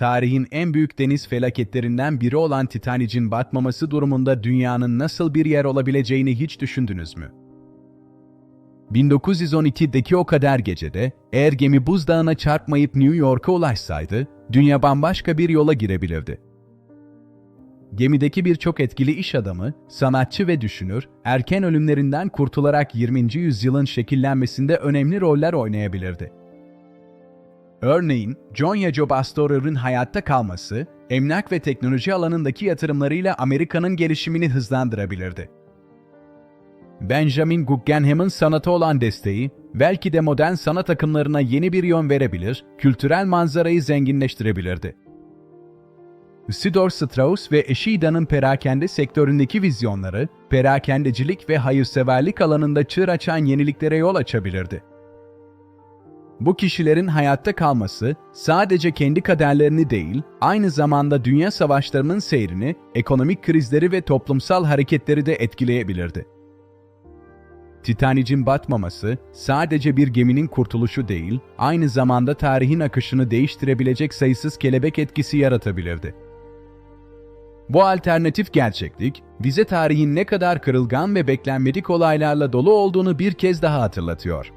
tarihin en büyük deniz felaketlerinden biri olan Titanic'in batmaması durumunda dünyanın nasıl bir yer olabileceğini hiç düşündünüz mü? 1912'deki o kader gecede, eğer gemi buzdağına çarpmayıp New York'a ulaşsaydı, dünya bambaşka bir yola girebilirdi. Gemideki birçok etkili iş adamı, sanatçı ve düşünür, erken ölümlerinden kurtularak 20. yüzyılın şekillenmesinde önemli roller oynayabilirdi. Örneğin, John Yacob Astorer'ın hayatta kalması, emlak ve teknoloji alanındaki yatırımlarıyla Amerika'nın gelişimini hızlandırabilirdi. Benjamin Guggenheim'in sanata olan desteği, belki de modern sanat akımlarına yeni bir yön verebilir, kültürel manzarayı zenginleştirebilirdi. Isidor Strauss ve eşi Ida'nın perakende sektöründeki vizyonları, perakendecilik ve hayırseverlik alanında çığır açan yeniliklere yol açabilirdi. Bu kişilerin hayatta kalması sadece kendi kaderlerini değil, aynı zamanda dünya savaşlarının seyrini, ekonomik krizleri ve toplumsal hareketleri de etkileyebilirdi. Titanic'in batmaması sadece bir geminin kurtuluşu değil, aynı zamanda tarihin akışını değiştirebilecek sayısız kelebek etkisi yaratabilirdi. Bu alternatif gerçeklik, bize tarihin ne kadar kırılgan ve beklenmedik olaylarla dolu olduğunu bir kez daha hatırlatıyor.